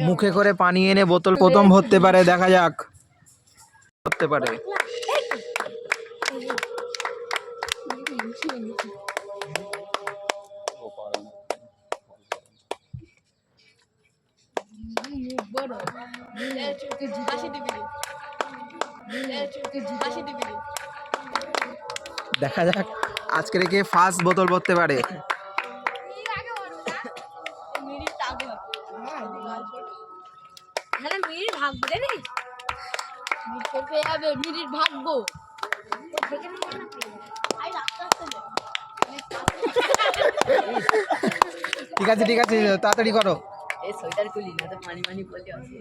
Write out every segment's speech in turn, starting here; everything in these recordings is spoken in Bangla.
মুখে করে পানি এনে বোতল প্রথম ভরতে পারে, দেখা যাক। করতে পারে। দেখা যাক, আজকে কে ফার্স্ট বোতল ভরতে পারে। মিনিট ভাগবো ঠিক আছে ঠিক আছে তাড়াতাড়ি করো। এই সোয়েটার খুলি না তো পানি পানি বলতে আছে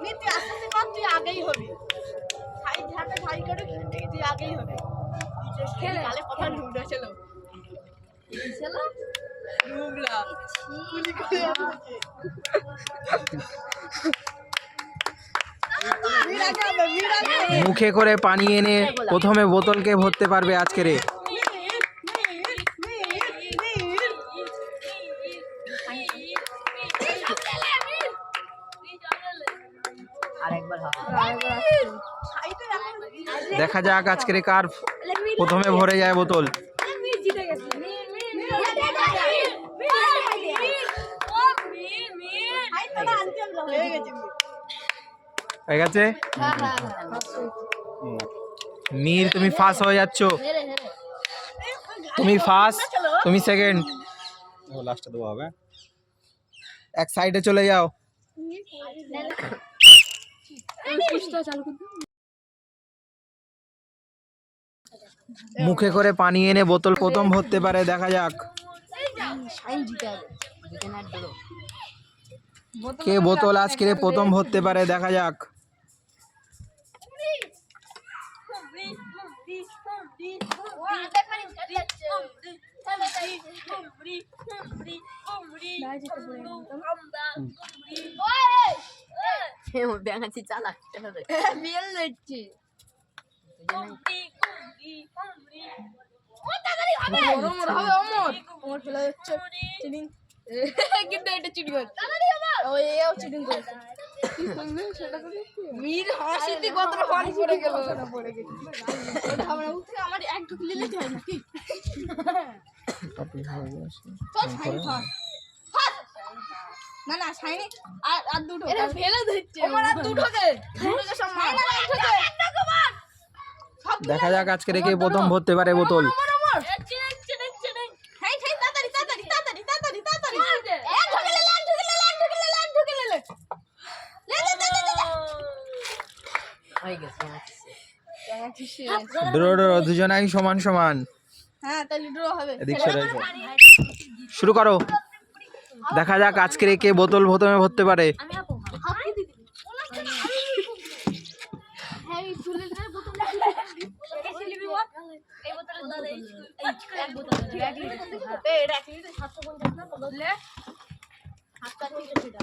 তুই আস্তে কর তুই আগেই হবি। সাইড হাতে সাইড করে দেখি তুই আগেই হবি। খেলে। কথা ঢুকলা মুখে করে পানি এনে প্রথমে বোতলকে ভরতে পারবে আজকে রে দেখা যাক আজকে রে কার প্রথমে ভরে যায় বোতল। হয়ে গেছে মীর তুমি ফার্স্ট হয়ে যাচ্ছ। তুমি ফার্স্ট তুমি সেকেন্ড লাস্টে দেওয়া হবে। এক সাইডে চলে যাও। মুখে করে পানি এনে বোতল প্রথম ভরতে পারে দেখা যাক। কে বোতল আজকে প্রথম ভরতে পারে? দেখা যাক। কিন্তু এটা করছে ও এও চিটিং করছে মীর হাসিতে কতটা পানি পড়ে গেল পড়ে গেল আমার থেকে আমার এক ঢুকলে নিতে হয় নাকি শাইনি না না শাইনি আর আর দুটো এটা ফেলে দিচ্ছে। আমার আর দুটো কে? দুটো সব মার? দেখা যাক আজকে রে কে প্রথম ভরতে পারে বোতল হেই হেই তাড়াতাড়ি তাড়াতাড়ি তাড়াতাড়ি তাড়াতাড়ি তাড়াতাড়ি এক ঢুকে লে এক ঢুকে লে এক ঢুকে লে এক ঢুকে লে লে লে লে লে লে হয়ে গেছে ব্যাঙাচি ড্রো ড্রো দুজনাই সমান সমান। হ্যাঁ তাহলে ড্র হবে। এদিক সরে শুরু করো। দেখা যাক আজকে রে কে বোতল প্রথমে ভরতে পারে। হ্যাঁ এই চুলে ধরে বোতল এই বোতলে দাদা এই এক বোতল এই এটা এক লিটার 750 না? বদলে হাতটা ঠিক আছে এটা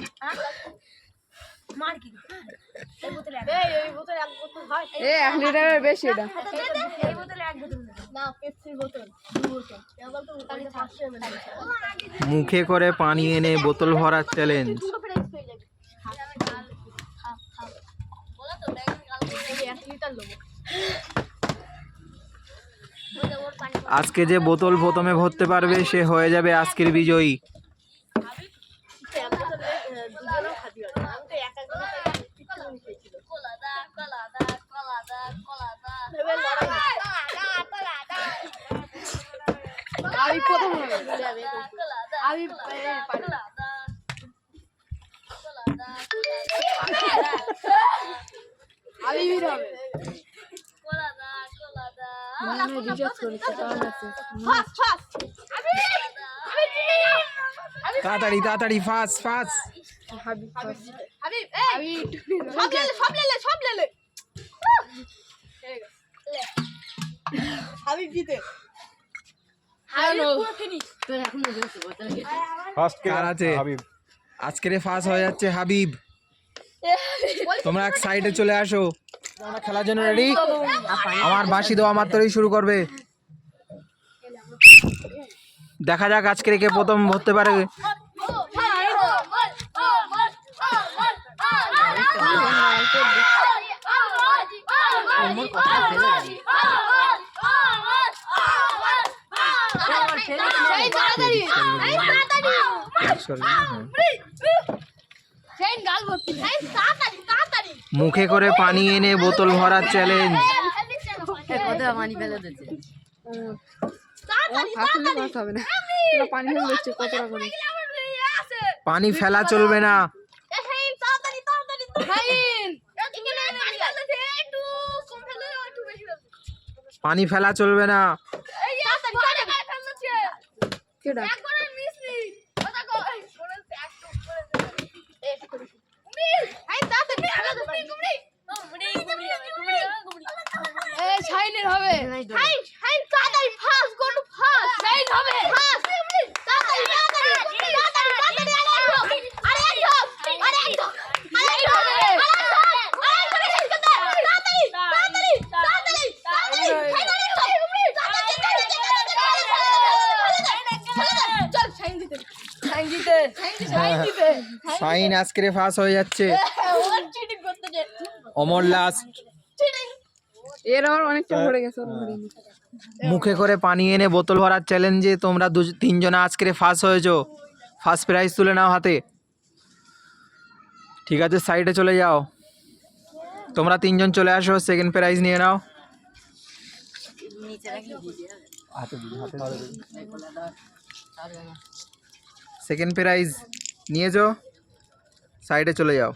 মার কি? এই বোতলে এই এই বোতলে এক বোতল হয় এ এক লিটারের বেশি এটা। এই বোতলে এক বোতল না পেপসির বোতল দু বোতল। এবার তো ওখানে 500 ml মুখে করে পানি এনে বোতল ভরার চ্যালেঞ্জ আজকে যে বোতল প্রথমে ভরতে পারবে সে হয়ে যাবে আজকের বিজয়ী। আমি বের হবে রিচার্জ করেছে কারণ আছে। Fast fast. আমি আমি তাড়াতাড়ি তাড়াতাড়ি ফাস্ট ফাস্ট। হাবিব হাবিব। এই সব লে লে, সব লে লে সব লে লে। হাবিব জিতে। হাবিব পুরো ফিনিশ তোর এখন ফার্স্ট কে আছে? হাবিব। আজকে রে ফার্স্ট হয়ে যাচ্ছে হাবিব। তোমরা এক সাইডে চলে আসো। খেলার জন্য রেডি আমার বাঁশি দেওয়া মাত্রই শুরু করবে। দেখা যাক আজকে কে প্রথম ভরতে পারে কথা ফেলে দেয়। আবার ফেলে দিলে। মুখে করে পানি এনে বোতল ভরার চ্যালেঞ্জ পানি ফেলা চলবে না। পানি ফেলা চলবে না। সাইন আজকে ফাঁস হয়ে যাচ্ছে। অমর লাস্ট এর আবার অনেকটা ভরে গেছে মুখে করে পানি এনে বোতল ভরার চ্যালেঞ্জে তোমরা দু তিনজনে আজকে ফার্স্ট হয়েছো। ফার্স্ট প্রাইজ তুলে নাও হাতে। ঠিক আছে সাইডে চলে যাও। তোমরা তিনজন চলে আসো সেকেন্ড প্রাইজ নিয়ে নাও। রাখলে ভিজে যাবে এগুলো ধর, ছাড়বে না। সেকেন্ড প্রাইজ নিয়ে যাও। সাইডে চলে যাও